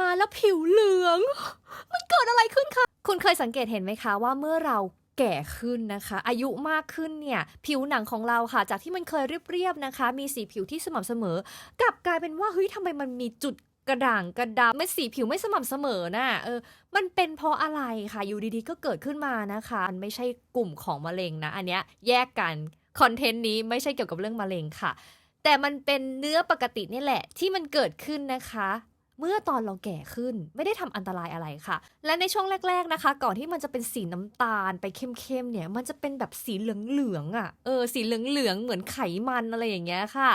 มาแล้วผิวเหลือง มันเกิดอะไรขึ้นคะ คุณเคยสังเกตเห็นไหมคะว่าเมื่อเราแก่ขึ้นนะคะ อายุมากขึ้นเนี่ย ผิวหนังของเราค่ะ จากที่มันเคยเรียบๆนะคะ มีสีผิวที่สม่ำเสมอ กลับกลายเป็นว่าเฮ้ยทำไมมันมีจุดกระด่างกระดำไม่สีผิวไม่สม่ำเสมอน่ะเออ มันเป็นเพราะอะไรค่ะ อยู่ดีๆ ก็เกิดขึ้นมานะคะมันไม่ใช่กลุ่มของมะเร็งนะ อันเนี้ยแยกกันคอนเทนต์นี้ไม่ใช่เกี่ยวกับเรื่องมะเร็งค่ะ แต่มันเป็นเนื้อปกตินี่แหละ ที่มันเกิดขึ้นนะคะ เมื่อตอนเราแก่ขึ้นไม่ได้ทำอันตรายอะไรค่ะ และในช่วงแรก ๆนะคะ ก่อนที่มันจะเป็นสีน้ำตาลไปเข้มๆเนี่ยมันจะเป็นแบบสีเหลืองๆอะเออสีเหลืองๆเหมือนไขมันอะไรอย่างเงี้ยค่ะ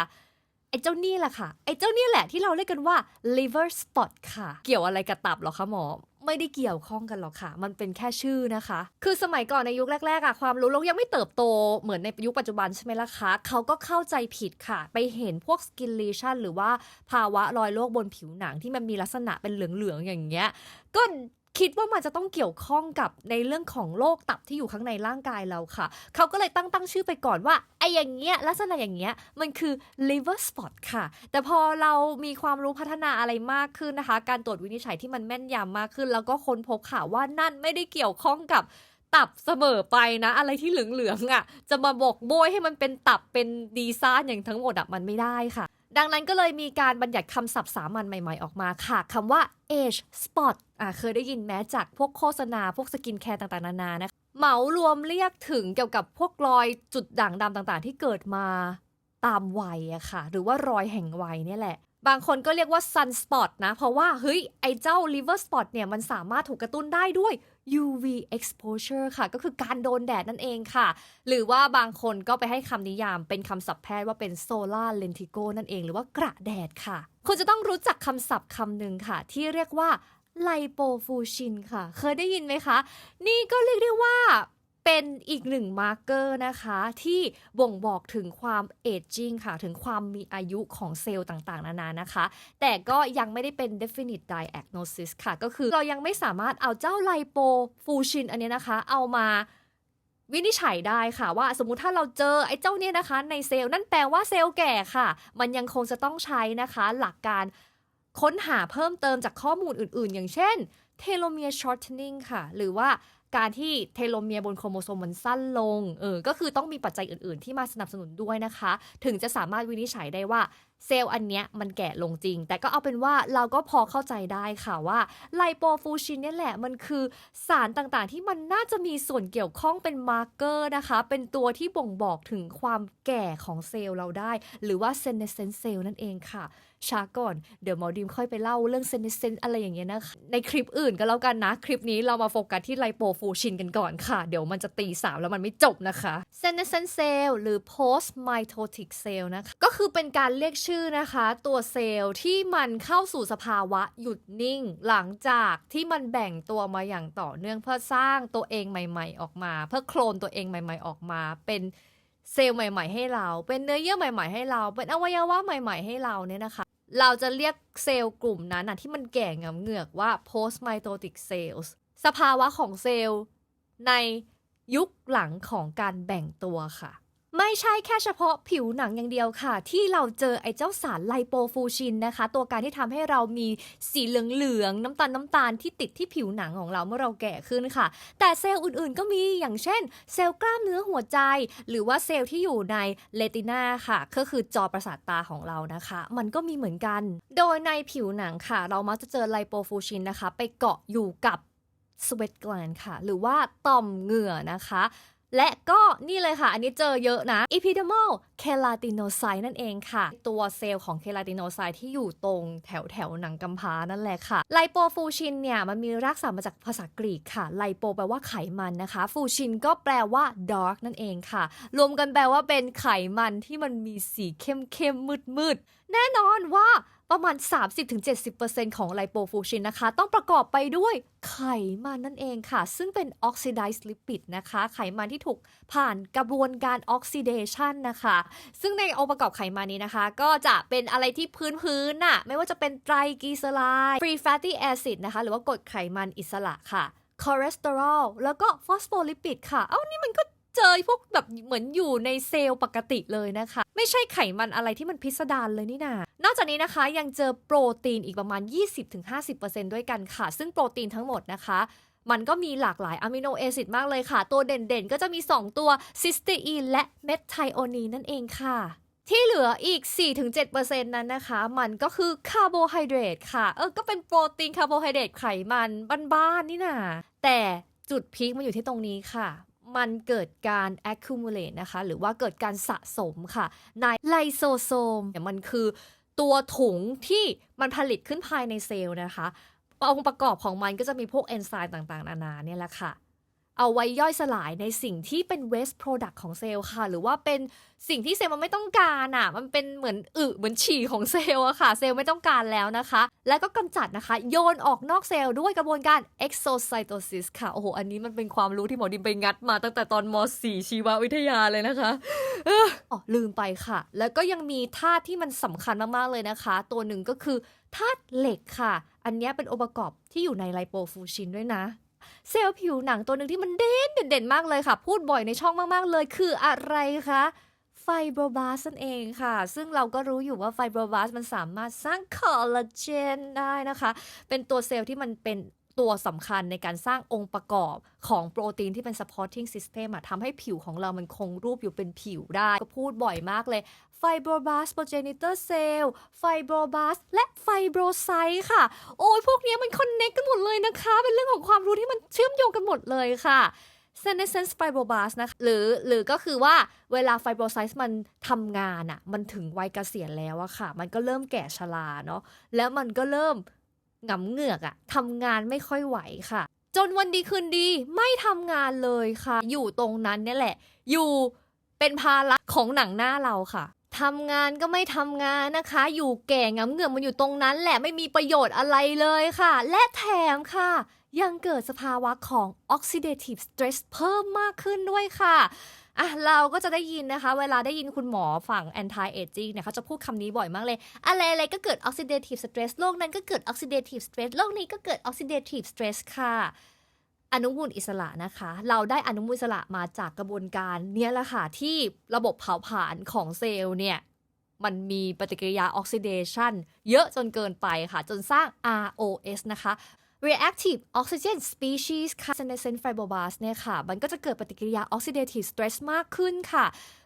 ไอ้เจ้านี่แหละค่ะ ไอ้เจ้านี่แหละที่เราเรียกกันว่า liver spot ค่ะ เกี่ยวอะไรกับตับหรอคะหมอ ไม่ได้เกี่ยวข้องกันหรอกค่ะ มันเป็นแค่ชื่อนะคะ คือสมัยก่อนในยุคแรกๆอะความรู้เรายังไม่เติบโตเหมือนในยุคปัจจุบันใช่ไหมล่ะคะ เขาก็เข้าใจผิดค่ะ ไปเห็นพวกสกินลีชันหรือว่าภาวะรอยโรคบนผิวหนังที่มันมีลักษณะเป็นเหลืองๆอย่างเงี้ย ก็ คิดว่ามันจะต้องเกี่ยวข้องกับในเรื่องของโรคตับที่อยู่ข้างในร่างกายเราค่ะ เขาก็เลยตั้งตั้งชื่อไปก่อนว่าไอ้อย่างเงี้ยลักษณะอย่างเงี้ยมันคือ liver spot ค่ะ แต่พอเรามีความรู้พัฒนาอะไรมากขึ้นนะคะ การตรวจวินิจฉัยที่มันแม่นยำมากขึ้น แล้วก็ค้นพบค่ะว่านั่นไม่ได้เกี่ยวข้องกับตับเสมอไปนะ อะไรที่เหลืองๆอะ จะมาบอกโบยให้มันเป็นตับเป็นดีซ่านอย่างทั้งหมดอะมันไม่ได้ค่ะ ดังนั้นก็เลยมีการบัญญัติคำศัพท์สามัญใหม่ๆออกมาค่ะคำว่า age spot อ่าเคยได้ยินแม้จากพวกโฆษณาพวกสกินแคร์ต่างๆ นานานะคะเหมารวมเรียกถึงเกี่ยวกับพวกรอยจุดด่างดำต่างๆ ที่เกิดมาตามวัยอะค่ะ หรือว่ารอยแห่งวัยเนี่ยแหละ บางคนก็เรียกว่า sun spot นะ เพราะว่าเฮ้ยไอเจ้า liver spot เนี่ยมันสามารถถูกกระตุ้นได้ด้วย UV exposure ค่ะ ก็คือการโดนแดดนั่นเองค่ะ หรือว่าบางคนก็ไปให้คำนิยามเป็นคำศัพท์แพทย์ว่าเป็น solar lentigo นั่นเอง หรือว่ากระแดดค่ะ คุณจะต้องรู้จักคำศัพท์คำหนึ่งค่ะ ที่เรียกว่าไลโปฟูชินค่ะ เคยได้ยินไหมคะ นี่ก็เรียกได้ว่า เป็นอีกหนึ่งมาร์เกอร์นะคะที่บ่งบอกถึงความเอจจิ้งค่ะ ถึงความมีอายุของเซลล์ต่างๆ นานานะคะ แต่ก็ยังไม่ได้เป็น definite diagnosis ค่ะ ก็คือเรายังไม่สามารถเอาเจ้าไลโปฟูชินอันนี้นะคะ เอามาวินิจฉัยได้ค่ะว่าสมมุติถ้าเราเจอไอ้เจ้าเนี่ยนะคะ ในเซลล์นั่นแปลว่าเซลล์แก่ค่ะ มันยังคงจะต้องใช้นะคะ หลักการค้นหาเพิ่มเติมจากข้อมูลอื่นๆ อย่างเช่น telomere shortening ค่ะ หรือว่า การที่เทโลเมียร์บนโครโมโซมมันสั้นลงเออก็คือต้องมีปัจจัยอื่นๆ ที่มาสนับสนุนด้วยนะคะ ถึงจะสามารถวินิจฉัยได้ว่าเซลล์อันเนี้ยมันแก่ลงจริง แต่ก็เอาเป็นว่าเราก็พอเข้าใจได้ค่ะว่าไลโปฟูชินเนี่ยแหละมันคือสารต่างๆ ที่มันน่าจะมีส่วนเกี่ยวข้องเป็นมาร์เกอร์นะคะ เป็นตัวที่บ่งบอกถึงความแก่ของเซลล์เราได้ หรือว่าเซนเนเซนเซลนั่นเองค่ะ ช้าก่อน เดี๋ยวหมอดิมค่อยไปเล่าเรื่องเซนเซนอะไรอย่างเงี้ยนะคะในคลิปอื่นก็แล้วกันนะ คลิปนี้เรามาโฟกัสที่ไลโปฟูชินกันก่อนค่ะ เดี๋ยวมันจะตีสามแล้วมันไม่จบนะคะเซนเซนเซลหรือ post mitotic cell นะคะก็คือเป็นการเรียกชื่อนะคะ ตัวเซลล์ที่มันเข้าสู่สภาวะหยุดนิ่ง หลังจากที่มันแบ่งตัวมาอย่างต่อเนื่องเพื่อสร้างตัวเองใหม่ ๆ ออกมา เพื่อโคลนตัวเองใหม่ ๆ ออกมาเป็นเซลล์ใหม่ ๆ ให้เรา เป็นเนื้อเยื่อใหม่ ๆ ให้เรา เป็นอวัยวะใหม่ ๆ ให้เราเนี่ยนะคะ เราจะเรียกเซลล์กลุ่มนั้นนะที่มันแก่งำเหงือกว่า post mitotic cells สภาวะของเซลล์ในยุคหลังของการแบ่งตัวค่ะ ไม่ใช่แค่เฉพาะผิวหนังอย่างเดียวค่ะ ที่เราเจอไอ้เจ้าสารไลโปฟูชินนะคะ ตัวการที่ทำให้เรามีสีเหลืองๆน้ำตาลน้ำตาลที่ติดที่ผิวหนังของเราเมื่อเราแก่ขึ้นค่ะ แต่เซลล์อื่นๆก็มีอย่างเช่น เซลล์กล้ามเนื้อหัวใจ หรือว่าเซลล์ที่อยู่ในเลติน่าค่ะ ก็คือจอประสาทตาของเรานะคะ มันก็มีเหมือนกัน โดยในผิวหนังค่ะ เรามักจะเจอไลโปฟูชินนะคะ ไปเกาะอยู่กับ sweat gland ค่ะ หรือว่าต่อมเหงื่อนะคะ และก็นี่เลยค่ะ อันนี้เจอเยอะนะ epidermal keratinocyte นั่นเองค่ะ ตัวเซลล์ของ keratinocyte ที่อยู่ตรงแถวแถวหนังกำพร้านั่นแหละค่ะ ไลโปฟูชินเนี่ย มันมีรากศัพท์มาจากภาษากรีกค่ะ ไลโปแปลว่าไขมันนะคะ ฟูชินก็แปลว่า dark นั่นเองค่ะ รวมกันแปลว่าเป็นไขมันที่มันมีสีเข้มเข้มมืดมืดแน่นอนว่า ประมาณ 30-70%ของไลโปฟูชินนะคะ ต้องประกอบไปด้วยไขมันนั่นเองค่ะ ซึ่งเป็นออกซิไดซ์ลิปิดนะคะ ไขมันที่ถูกผ่านกระบวนการออกซิเดชันนะคะ ซึ่งในองค์ประกอบไขมันนี้นะคะ ก็จะเป็นอะไรที่พื้นพื้นน่ะไม่ว่าจะเป็นไตรกลีเซอไรด์ฟรีแฟตตี้แอซิดนะคะ หรือว่ากรดไขมันอิสระค่ะคอเลสเตอรอลแล้วก็ฟอสโฟลิปิดค่ะ เอ้านี่มันก็ เจอพวกแบบเหมือนอยู่ในเซลล์ปกติเลยนะคะ ไม่ใช่ไขมันอะไรที่มันพิสดารเลยนี่นานอกจากนี้นะคะยังเจอโปรตีนอีกประมาณ 20-50%ด้วยกันค่ะ ซึ่งโปรตีนทั้งหมดนะคะมันก็มีหลากหลายอะมิโนแอซิดมากเลยค่ะ ตัวเด่นๆ ก็จะมี 2 ตัวซิสเตอีนและเมทไทโอนีนนั่นเองค่ะ ที่เหลืออีก 4-7%นั้นนะคะ มันก็คือคาร์โบไฮเดรตค่ะ เออ ก็เป็นโปรตีนคาร์โบไฮเดรตไขมันบ้านๆนี่นาแต่จุดพีคมันอยู่ที่ตรงนี้ค่ะ มันเกิดการ accumulate นะคะ หรือว่าเกิดการสะสมค่ะ ในไลโซโซมเนี่ยมันคือตัวถุงที่มันผลิตขึ้นภายในเซลล์นะคะองค์ประกอบของมันก็จะมีพวกเอนไซม์ต่างๆ นานาเนี่ยแหละค่ะ เอาไว้ย่อยสลายในสิ่งที่เป็น waste product ของเซลล์ค่ะ หรือว่าเป็นสิ่งที่เซลล์มันไม่ต้องการอะ มันเป็นเหมือนอึเหมือนฉี่ของเซลล์อะค่ะ เซลล์ไม่ต้องการแล้วนะคะ แล้วก็กำจัดนะคะ โยนออกนอกเซลล์ด้วยกระบวนการ exocytosis ค่ะ โอ้โห อันนี้มันเป็นความรู้ที่หมอดิมไปงัดมาตั้งแต่ตอนม .4 ชีววิทยาเลยนะคะอ๋อลืมไปค่ะ แล้วก็ยังมีธาตุที่มันสำคัญมากๆเลยนะคะ ตัวหนึ่งก็คือธาตุเหล็กค่ะ อันนี้เป็นองค์ประกอบที่อยู่ในไลโปฟูชินด้วยนะ เซลล์ผิวหนังตัวหนึ่งที่มันเด่นเด่นมากเลยค่ะ พูดบ่อยในช่องมาก ๆ เลยคืออะไรคะไฟโบรบาสนั่นเองค่ะ ซึ่งเราก็รู้อยู่ว่าไฟโบรบาสมันสามารถสร้างคอลลาเจนได้นะคะ เป็นตัวเซลล์ที่มันเป็น ตัวสำคัญในการสร้างองค์ประกอบของโปรตีนที่เป็น supporting system อะทำให้ผิวของเรามันคงรูปอยู่เป็นผิวได้ ก็พูดบ่อยมากเลย Fibroblast progenitor cell Fibroblast และ Fibrocyte ค่ะ โอ้ยพวกนี้มันคอนเน c กกันหมดเลยนะคะ เป็นเรื่องของความรู้ที่มันเชื่อมโยงกันหมดเลยค่ะ senescence fibroblast นะคะหรือหรือก็คือว่าเวลา fibrocyte มันทำงานอะมันถึงวัยเกษียณแล้วอะค่ะ มันก็เริ่มแก่ชราเนาะแล้วมันก็เริ่ม หงำเหงือกอะทำงานไม่ค่อยไหวค่ะ จนวันดีคืนดีไม่ทำงานเลยค่ะ อยู่ตรงนั้นเนี่ยแหละ อยู่เป็นภาระของหนังหน้าเราค่ะทำงานก็ไม่ทำงานนะคะ อยู่แก่งำเหงือกมันอยู่ตรงนั้นแหละไม่มีประโยชน์อะไรเลยค่ะ และแถมค่ะ ยังเกิดสภาวะของ oxidative stress เพิ่มมากขึ้นด้วยค่ะ อะเราก็จะได้ยินนะคะ เวลาได้ยินคุณหมอฝั่ง anti aging เนี่ยเขาจะพูดคำนี้บ่อยมากเลย อะไรอะไรก็เกิด oxidative stress โรคนั้นก็เกิด oxidative stress โรคนี้ก็เกิด oxidative stress ค่ะ อนุมูลอิสระนะคะ เราได้อนุมูลอิสระมาจากกระบวนการเนี่ยแหละค่ะที่ระบบเผาผลาญของเซลล์เนี่ยมันมีปฏิกิริยาออกซิเดชันเยอะจนเกินไปค่ะ จนสร้าง ROS นะคะ reactive oxygen species ค่ะ senescent fibroblast เนี่ยค่ะ มันก็จะเกิดปฏิกิริยา oxidative stress มากขึ้นค่ะ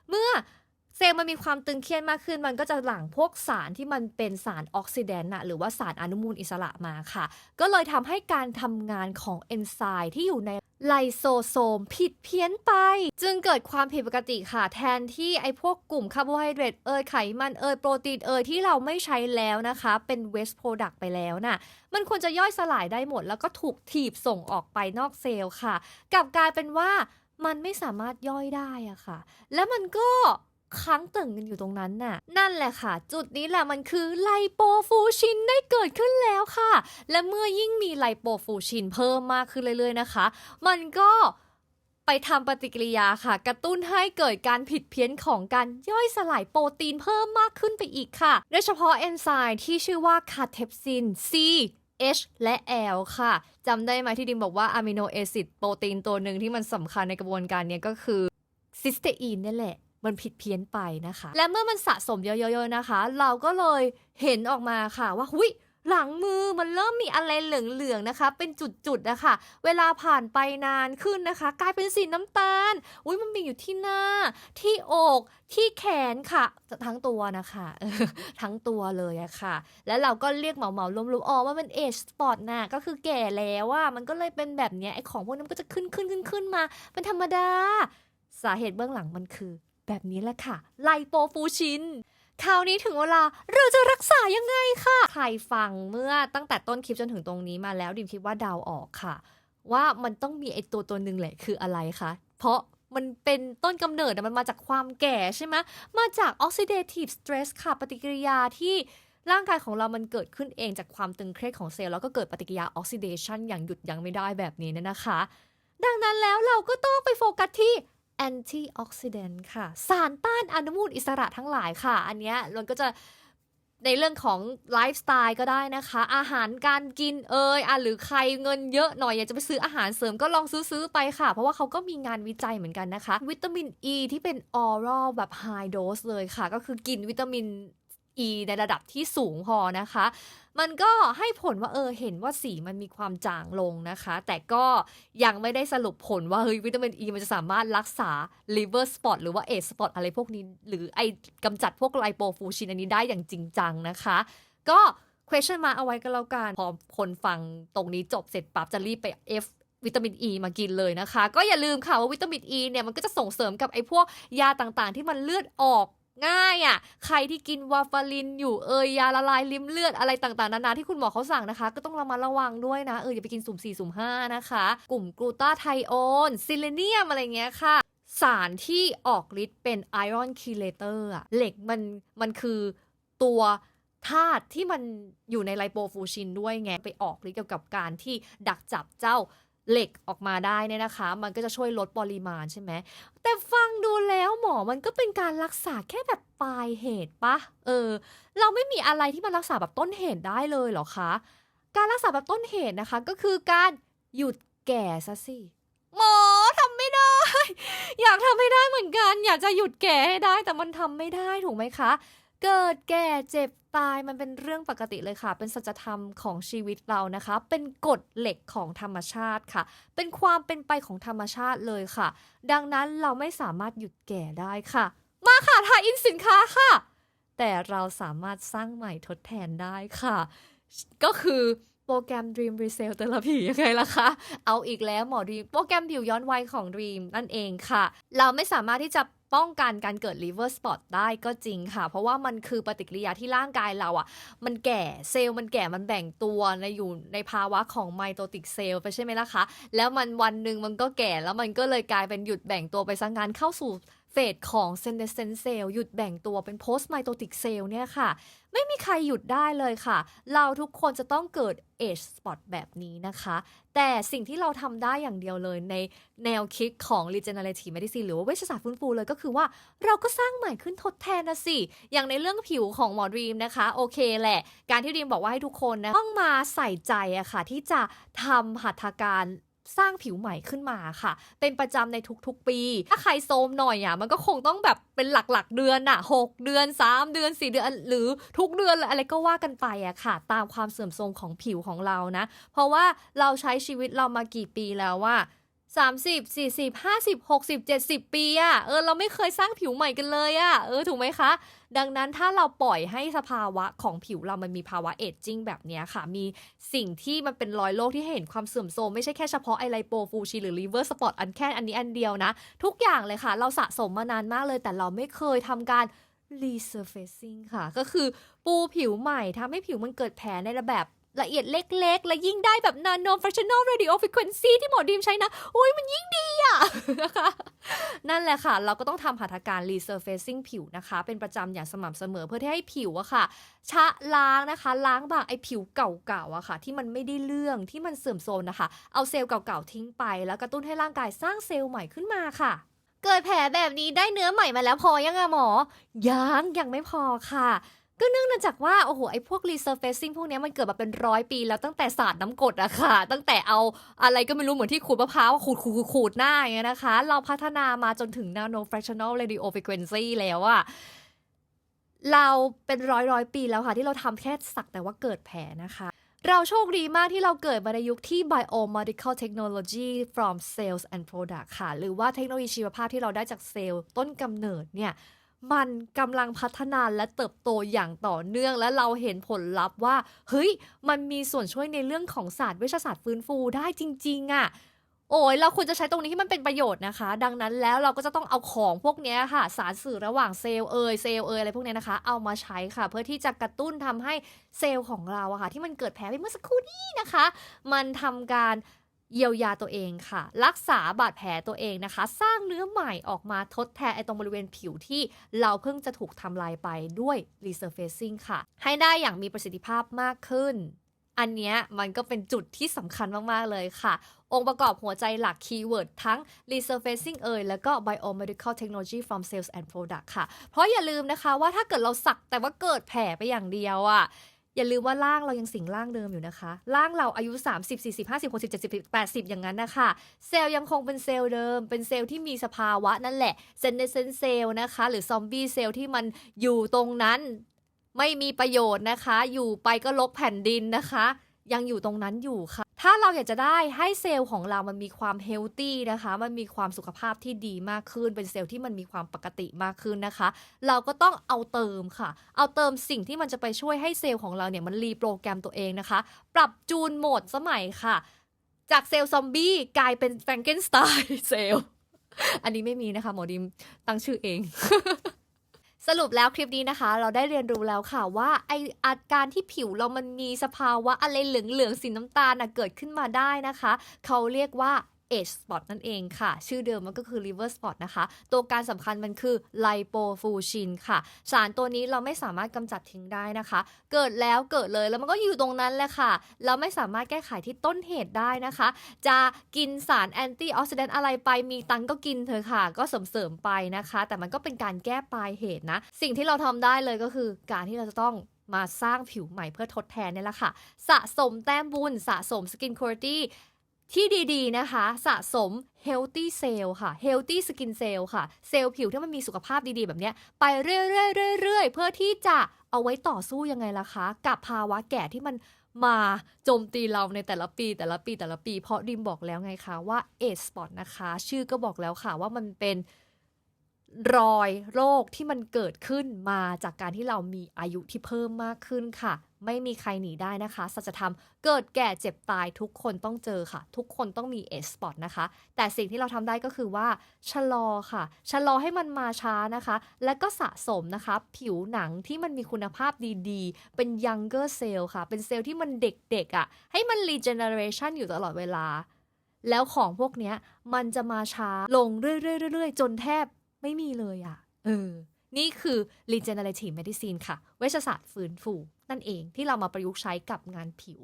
เมื่อเซลล์มันมีความตึงเครียดมากขึ้น มันก็จะหลั่งพวกสารที่มันเป็นสารออกซิแดนต์อะหรือว่าสารอนุมูลอิสระมาค่ะ ก็เลยทำให้การทำงานของเอนไซม์ที่อยู่ใน ไลโซโซมผิดเพี้ยนไป จึงเกิดความผิดปกติค่ะ แทนที่ไอ้พวกกลุ่มคาร์โบไฮเดรตเอยไขมันเอยโปรตีนเอยที่เราไม่ใช้แล้วนะคะ เป็นเวสต์โปรดักต์ไปแล้วน่ะมันควรจะย่อยสลายได้หมด แล้วก็ถูกถีบส่งออกไปนอกเซลล์ค่ะกลับกลายเป็นว่ามันไม่สามารถย่อยได้อะค่ะ แล้วมันก็ ค้างตึงกันอยู่ตรงนั้นน่ะ นั่นแหละค่ะ จุดนี้แหละมันคือไลโปฟูชินได้เกิดขึ้นแล้วค่ะ และเมื่อยิ่งมีไลโปฟูชินเพิ่มมากขึ้นเรื่อยๆนะคะ มันก็ไปทำปฏิกิริยาค่ะ กระตุ้นให้เกิดการผิดเพี้ยนของการย่อยสลายโปรตีนเพิ่มมากขึ้นไปอีกค่ะ โดยเฉพาะเอนไซม์ที่ชื่อว่าคาเทปซิน C H และ L ค่ะจำได้ไหมที่ดิมบอกว่าอะมิโนแอซิดโปรตีนตัวหนึ่งที่มันสำคัญในกระบวนการนี้ก็คือซิสเตอีนนี่แหละ มันผิดเพี้ยนไปนะคะ และเมื่อมันสะสมเยอะๆนะคะ เราก็เลยเห็นออกมาค่ะว่าหุยหลังมือมันเริ่มมีอะไรเหลืองๆนะคะ เป็นจุดๆนะคะ เวลาผ่านไปนานขึ้นนะคะ กลายเป็นสีน้ำตาล อุ้ยมันมีอยู่ที่หน้า ที่อกที่แขนค่ะ ทั้งตัวนะคะทั้งตัวเลยอะค่ะ แล้วเราก็เรียกเหมาๆรวมๆอ๋อว่ามันเอชสปอร์ตน่ะก็คือแก่แล้วอะมันก็เลยเป็นแบบเนี้ยไอของพวกนั้นก็จะขึ้นขึ้นขึ้นขึ้นมา เป็นธรรมดา สาเหตุเบื้องหลังมันคือ แบบนี้แหละค่ะ ไลโปฟูชินคราวนี้ถึงเวลาเราจะรักษายังไงค่ะ ใครฟังเมื่อตั้งแต่ต้นคลิปจนถึงตรงนี้มาแล้วดิมคิดว่าเดาออกค่ะ ว่ามันต้องมีไอตัวตัวหนึ่งแหละคืออะไรคะเพราะมันเป็นต้นกำเนิดมันมาจากความแก่ใช่ไหมมาจาก oxidative stress ค่ะ ปฏิกิริยาที่ร่างกายของเรามันเกิดขึ้นเองจากความตึงเครียดของเซลล์แล้วก็เกิดปฏิกิริยา oxidation อย่างหยุดยั้งไม่ได้แบบนี้นะนะคะ ดังนั้นแล้วเราก็ต้องไปโฟกัสที่ แอนตี้ออกซิเดนต์ค่ะ สารต้านอนุมูลอิสระทั้งหลายค่ะ อันเนี้ยมันก็จะในเรื่องของไลฟ์สไตล์ก็ได้นะคะ อาหารการกินเอยอะหรือใครเงินเยอะหน่อยอยากจะไปซื้ออาหารเสริมก็ลองซื้อๆไปค่ะ เพราะว่าเขาก็มีงานวิจัยเหมือนกันนะคะ วิตามินอ e ีที่เป็นออรัลแบบไฮโดสเลยค่ะ ก็คือกินวิตามิน e ีในระดับที่สูงพอนะคะ มันก็ให้ผลว่าเออเห็นว่าสีมันมีความจางลงนะคะ แต่ก็ยังไม่ได้สรุปผลว่าเฮ้ยวิตามินอ e ีมันจะสามารถรักษา liver spot หรือว่า age spot อะไรพวกนี้ หรือไอกำจัดพวกไลโปฟูชินอันนี้ได้อย่างจริงจังนะคะ ก็ question มาเอาไว้ก็แล้วกัน พอคนฟังตรงนี้จบเสร็จปั๊บจะรีบไป F วิตามินอ e ีมากินเลยนะคะ ก็อย่าลืมค่ะว่าวิตามินอ e ีเนี่ยมันก็จะส่งเสริมกับไอ้พวกยาต่างๆ ที่มันเลือดออก ง่ายอะ่ะ ใครที่กินวาฟารินอยู่เอยยาละลายริมเลือดอะไรต่างๆนานาที่คุณหมอเขาสั่งนะคะ ก็ต้องระมัดระวังด้วยนะ เอออย่าไปกินสุ่ม4สุ่ม5นะคะ กลุ่มกลูตาไทโอนซิเลเนียมอะไรเงี้ยค่ะสารที่ออกฤทธิ์เป็นไอรอนคีเลเตอร์อะเหล็กมันมันคือตัวธาตุที่มันอยู่ในไลโปฟูชินด้วยไง ไปออกฤทธิ์เกี่ยวกับการที่ดักจับเจ้า เหล็กออกมาได้เนี่ยนะคะ มันก็จะช่วยลดปริมาณใช่ไหม แต่ฟังดูแล้วหมอมันก็เป็นการรักษาแค่แบบปลายเหตุปะ เออ เราไม่มีอะไรที่มันรักษาแบบต้นเหตุได้เลยเหรอคะ การรักษาแบบต้นเหตุนะคะ ก็คือการหยุดแก่ซะสิ หมอทำไม่ได้ อยากทำให้ได้เหมือนกัน อยากจะหยุดแก่ให้ได้แต่มันทำไม่ได้ถูกไหมคะ เกิดแก่เจ็บตายมันเป็นเรื่องปกติเลยค่ะ เป็นสัจธรรมของชีวิตเรานะคะ เป็นกฎเหล็กของธรรมชาติค่ะ เป็นความเป็นไปของธรรมชาติเลยค่ะ ดังนั้นเราไม่สามารถหยุดแก่ได้ค่ะ มาค่ะทายอินสินค้าค่ะ แต่เราสามารถสร้างใหม่ทดแทนได้ค่ะ ก็คือโปรแกรม Dream Resale Therapy ยังไงล่ะคะ เอาอีกแล้วหมอ Dream โปรแกรมผิวย้อนวัยของ Dream นั่นเองค่ะ เราไม่สามารถที่จะ ป้องกันการเกิด liver spot ได้ก็จริงค่ะ เพราะว่ามันคือปฏิกิริยาที่ร่างกายเราอะ มันแก่เซลล์มันแก่มันแบ่งตัวในอยู่ในภาวะของไมโตติกเซลล์ไปใช่ไหมล่ะคะ แล้วมันวันหนึ่งมันก็แก่แล้วมันก็เลยกลายเป็นหยุดแบ่งตัวไปสังงานเข้าสู่ เฟสของ senescent cell หยุดแบ่งตัวเป็น post mitotic cell เนี่ยค่ะ ไม่มีใครหยุดได้เลยค่ะ เราทุกคนจะต้องเกิด age spot แบบนี้นะคะ แต่สิ่งที่เราทำได้อย่างเดียวเลยในแนวคิดของ regenerative medicine หรือว่าเวชศาสตร์ฟื้นฟูเลยก็คือว่าเราก็สร้างใหม่ขึ้นทดแทนนะสิ อย่างในเรื่องผิวของหมอดรีมนะคะ โอเคแหละ การที่ดรีมบอกว่าให้ทุกคนนะต้องมาใส่ใจอะค่ะ ที่จะทำหัตถการ สร้างผิวใหม่ขึ้นมาค่ะ เป็นประจำในทุกๆปี ถ้าใครโซมหน่อยอะมันก็คงต้องแบบเป็นหลักๆเดือนอะหกเดือน 3 เดือน 4 เดือน หรือทุกเดือนอะไรก็ว่ากันไปอะค่ะ ตามความเสื่อมโทรมของผิวของเรานะ เพราะว่าเราใช้ชีวิตเรามากี่ปีแล้วว่า30 40 50 60 70 ปีอะเออเราไม่เคยสร้างผิวใหม่กันเลยอะเออถูกไหมคะ ดังนั้นถ้าเราปล่อยให้สภาวะของผิวเรามันมีภาวะเอจจิ้งแบบนี้ค่ะ มีสิ่งที่มันเป็นรอยโรคที่เห็นความเสื่อมโทรมไม่ใช่แค่เฉพาะไอไลโปฟูชิหรือลิเวอร์สปอตอันแค่อันนี้อันเดียวนะ ทุกอย่างเลยค่ะ เราสะสมมานานมากเลย แต่เราไม่เคยทำการ resurfacing ค่ะ ก็คือปูผิวใหม่ทำให้ผิวมันเกิดแผลในระแบบ ละเอียดเล็กๆ และยิ่งได้แบบ nano fractional radio frequency ที่หมอดีมใช้นะ โอ้ยมันยิ่งดีอะนะคะนั่นแหละค่ะ เราก็ต้องทำหัตถการ resurfacing ผิวนะคะ เป็นประจำอย่างสม่ำเสมอเพื่อที่ให้ผิวอะค่ะ ชะล้างนะคะ ล้างบางไอผิวเก่าๆอะค่ะ ที่มันไม่ได้เรื่องที่มันเสื่อมโทรมนะคะ เอาเซลล์เก่าๆทิ้งไปแล้วกระตุ้นให้ร่างกายสร้างเซลล์ใหม่ขึ้นมาค่ะเกิดแผลแบบนี้ได้เนื้อใหม่มาแล้วพอยังอะหมอ ยังยังไม่พอค่ะ ก็เนื่องมาจากว่า โอ้โห ไอ้พวก resurfacing พวกนี้มันเกิดมาเป็นร้อยปีแล้วตั้งแต่ศาสตร์น้ำกรดอะค่ะ ตั้งแต่เอาอะไรก็ไม่รู้เหมือนที่ขูดมะพร้าวขูดขูดขูดขูดหน้าอย่างเงี้ยนะคะ เราพัฒนามาจนถึง nano fractional radio frequency แล้วอะเราเป็นร้อยร้อยปีแล้วค่ะ ที่เราทำแค่สักแต่ว่าเกิดแผลนะคะเราโชคดีมากที่เราเกิดมาในยุคที่ biomedical technology from cells and product ค่ะ หรือว่าเทคโนโลยีชีวภาพที่เราได้จากเซลล์ต้นกำเนิดเนี่ย มันกำลังพัฒนาและเติบโตอย่างต่อเนื่อง และเราเห็นผลลัพธ์ว่า เฮ้ย มันมีส่วนช่วยในเรื่องของศาสตร์เวชศาสตร์ฟื้นฟูได้จริง ๆอะโอ้ยเราควรจะใช้ตรงนี้ที่มันเป็นประโยชน์นะคะ ดังนั้นแล้วเราก็จะต้องเอาของพวกนี้ค่ะ สารสื่อระหว่างเซลล์เอยเซลล์เอยอะไรพวกนี้นะคะ เอามาใช้ค่ะ เพื่อที่จะกระตุ้นทำให้เซลล์ของเราอะค่ะ ที่มันเกิดแผลไปเมื่อสักครู่นี้นะคะ มันทำการ เยียวยาตัวเองค่ะ รักษาบาดแผลตัวเองนะคะ สร้างเนื้อใหม่ออกมาทดแทนไอ้ตรงบริเวณผิวที่เราเพิ่งจะถูกทำลายไปด้วย resurfacing ค่ะ ให้ได้อย่างมีประสิทธิภาพมากขึ้น อันเนี้ยมันก็เป็นจุดที่สำคัญมาก ๆ เลยค่ะ องค์ประกอบหัวใจหลักคีย์เวิร์ดทั้ง resurfacing เอ่ยแล้วก็ biomedical technology from cells and product ค่ะ เพราะอย่าลืมนะคะว่าถ้าเกิดเราสักแต่ว่าเกิดแผลไปอย่างเดียวอะ่ะ อย่าลืมว่าร่างเรายังสิงร่างเดิมอยู่นะคะ ร่างเราอายุ 30 40 50 60 70 80 อย่างนั้นนะคะ เซลล์ยังคงเป็นเซลล์เดิม เป็นเซลล์ที่มีสภาวะนั่นแหละเซนเนเซนเซลล์นะคะ หรือซอมบี้เซลล์ที่มันอยู่ตรงนั้น ไม่มีประโยชน์นะคะ อยู่ไปก็ลกแผ่นดินนะคะ ยังอยู่ตรงนั้นอยู่ค่ะ ถ้าเราอยากจะได้ให้เซลล์ของเรามันมีความเฮลตี้นะคะ มันมีความสุขภาพที่ดีมากขึ้น เป็นเซลล์ที่มันมีความปกติมากขึ้นนะคะ เราก็ต้องเอาเติมค่ะ เอาเติมสิ่งที่มันจะไปช่วยให้เซลล์ของเราเนี่ยมันรีโปรแกรมตัวเองนะคะ ปรับจูนโหมดสมัยค่ะ จากเซลล์ซอมบี้กลายเป็นแฟรงเกนสไตน์เซลล์ อันนี้ไม่มีนะคะหมอดิมตั้งชื่อเอง สรุปแล้วคลิปนี้นะคะ เราได้เรียนรู้แล้วค่ะว่าไออาการที่ผิวเรามันมีสภาวะอะไรเหลืองๆสีน้ำตาลน่ะเกิดขึ้นมาได้นะคะ เขาเรียกว่า age spot นั่นเองค่ะ ชื่อเดิมมันก็คือ liver spot นะคะ ตัวการสำคัญมันคือ lipofuscin ค่ะ สารตัวนี้เราไม่สามารถกำจัดทิ้งได้นะคะ เกิดแล้วเกิดเลยแล้วมันก็อยู่ตรงนั้นแหละค่ะ เราไม่สามารถแก้ไขที่ต้นเหตุได้นะคะ จะกินสารแอนตี้ออกซิแดนต์อะไรไปมีตังก็กินเถอะค่ะ ก็เสริมไปนะคะ แต่มันก็เป็นการแก้ปลายเหตุนะ สิ่งที่เราทำได้เลยก็คือการที่เราจะต้องมาสร้างผิวใหม่เพื่อทดแทนเนี่ยแหละค่ะ สะสมแต้มบุญ สะสมสกินคุณภาพ ที่ดีๆนะคะ สะสม healthy cell ค่ะ healthy skin cell ค่ะ เซลล์ผิวที่มันมีสุขภาพดีๆ แบบนี้ไปเรื่อยๆๆๆเพื่อที่จะเอาไว้ต่อสู้ยังไงล่ะคะ กับภาวะแก่ที่มันมาโจมตีเราในแต่ละปีแต่ละปีแต่ละปี เพราะดิมบอกแล้วไงคะว่า age spot นะคะ ชื่อก็บอกแล้วค่ะว่ามันเป็น รอยโรคที่มันเกิดขึ้นมาจากการที่เรามีอายุที่เพิ่มมากขึ้นค่ะ ไม่มีใครหนีได้นะคะ สัจธรรมเกิดแก่เจ็บตายทุกคนต้องเจอค่ะ ทุกคนต้องมีเอสปอตนะคะ แต่สิ่งที่เราทำได้ก็คือว่า ชะลอค่ะ ชะลอให้มันมาช้านะคะ และก็สะสมนะคะ ผิวหนังที่มันมีคุณภาพดีๆ เป็น younger cell ค่ะ เป็นเซลล์ที่มันเด็กๆอะ่ะ ให้มัน regeneration อยู่ตลอดเวลา แล้วของพวกนี้มันจะมาช้าลงเรื่อยๆๆๆจนแทบ ไม่มีเลยอะ่ะ เออ นี่คือ regenerative medicine ค่ะ เวชศาสตร์ฟื้นฟู นั่นเองที่เรามาประยุกต์ใช้กับงานผิว